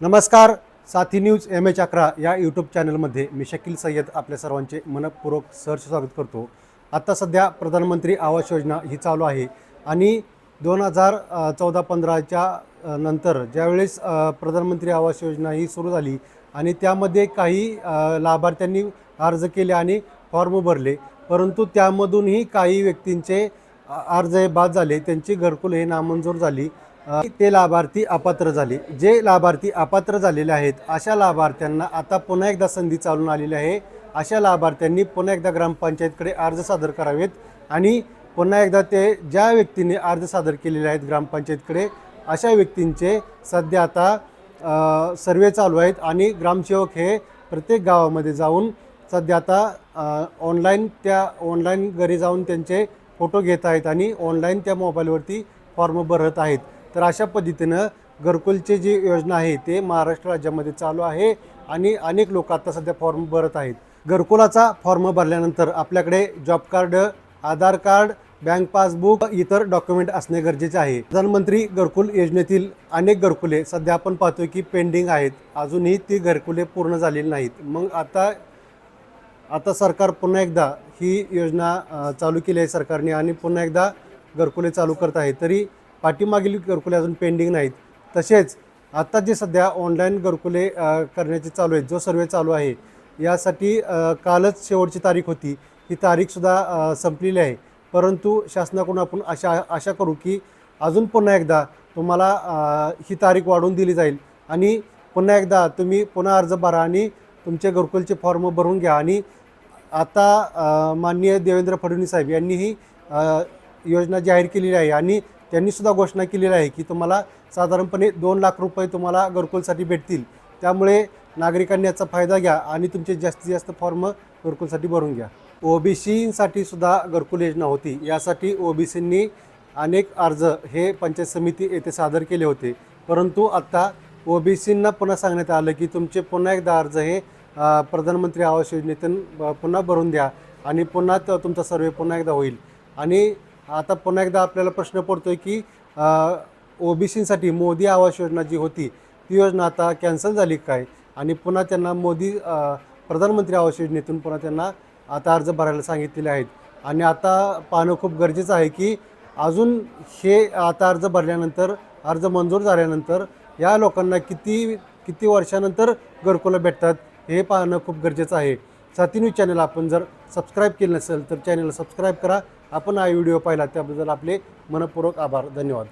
नमस्कार साथी news M H अकरा या यूट्यूब चॅनलमध्ये मी शकील सय्यद आपल्या सर्वांचे मनपूर्वक सहर्ष स्वागत करतो. आत्ता सध्या प्रधानमंत्री आवास योजना ही चालू आहे आणि दोन हजार चौदा पंधराच्या नंतर ज्यावेळेस प्रधानमंत्री आवास योजना ही सुरू झाली आणि त्यामध्ये काही लाभार्थ्यांनी अर्ज केले आणि फॉर्म भरले परंतु त्यामधूनही काही व्यक्तींचे अर्ज हे बाद झाले त्यांची घरकुल हे नामंजूर झाली. ते लाभार्थी अपात्र झाले. जे लाभार्थी अपात्र झालेले आहेत अशा लाभार्थ्यांना आता पुन्हा एकदा संधी चालून आलेली आहे. अशा लाभार्थ्यांनी पुन्हा एकदा ग्रामपंचायतकडे अर्ज सादर करावेत आणि पुन्हा एकदा ते ज्या व्यक्तीने अर्ज सादर केलेले आहेत ग्रामपंचायतकडे अशा व्यक्तींचे सध्या आता सर्वे चालू आहेत आणि ग्रामसेवक हे प्रत्येक गावामध्ये जाऊन सध्या आता ऑनलाईन त्या ऑनलाईन घरी जाऊन त्यांचे फोटो घेत आहेत आणि ऑनलाईन त्या मोबाईलवरती फॉर्म भरत आहेत. तर अशा पद्धतीनं घरकुलचे जी योजना आहे ते महाराष्ट्र राज्यामध्ये चालू आहे आणि अनेक लोक आता सध्या फॉर्म भरत आहेत. घरकुलाचा फॉर्म भरल्यानंतर आपल्याकडे job card Aadhaar card bank passbook इतर डॉक्युमेंट असणे गरजेचे आहे. प्रधानमंत्री घरकुल योजनेतील अनेक घरकुले सध्या आपण पाहतोय की पेंडिंग आहेत. अजूनही ती घरकुले पूर्ण झालेली नाहीत. मग आता आता सरकार पुन्हा एकदा ही योजना चालू केली आहे सरकारने आणि पुन्हा एकदा घरकुले चालू करत आहे. तरी पाठीमागील घरकुले अजून पेंडिंग नाहीत. तसेच आता जे सध्या ऑनलाईन घरकुले करण्याचे चालू आहेत जो सर्वे चालू आहे यासाठी कालच शेवटची तारीख होती. ही तारीखसुद्धा संपलेली आहे. परंतु शासनाकडून आपण अशा आशा करू की अजून पुन्हा एकदा तुम्हाला ही तारीख वाढवून दिली जाईल. आणि पुन्हा एकदा तुम्ही पुन्हा अर्ज भरा आणि तुमचे घरकुलचे फॉर्म भरून घ्या. आणि आता माननीय देवेंद्र फडणवीस साहेब यांनीही योजना जाहीर केलेली आहे. आणि त्यांनीसुद्धा घोषणा केलेली आहे की तुम्हाला साधारणपणे दोन लाख रुपये तुम्हाला घरकुलसाठी भेटतील. त्यामुळे नागरिकांनी याचा फायदा घ्या आणि तुमचे जास्तीत जास्त फॉर्म घरकुलसाठी भरून घ्या. ओबीसीसाठी सुद्धा घरकुल योजना होती. यासाठी ओबीसींनी अनेक अर्ज हे पंचायत समिती येथे सादर केले होते. परंतु आता ओबीसींना पुन्हा सांगण्यात आलं की तुमचे पुन्हा एकदा अर्ज हे प्रधानमंत्री आवास योजनेतून पुन्हा भरून द्या आणि पुन्हा तुमचा सर्वे पुन्हा एकदा होईल. आणि आता पुन्हा एकदा आपल्याला प्रश्न पडतोय की ओबीसीसाठी मोदी आवास योजना जी होती ती योजना आता कॅन्सल झाली काय? आणि पुन्हा त्यांना मोदी प्रधानमंत्री आवास योजनेतून पुन्हा त्यांना आता अर्ज भरायला सांगितलेले आहेत. आणि आता पाहणं खूप गरजेचं आहे की अजून हे आता अर्ज भरल्यानंतर अर्ज मंजूर झाल्यानंतर या लोकांना किती किती वर्षानंतर घरकुलं भेटतात हे पाहणं खूप गरजेचं आहे. साथीन्यूज चॅनल आपण जर सबस्क्राईब केलं नसेल तर चॅनलला सबस्क्राईब करा. आपण हा व्हिडिओ पाहिला त्याबद्दल आपले मनपूर्वक आभार. धन्यवाद.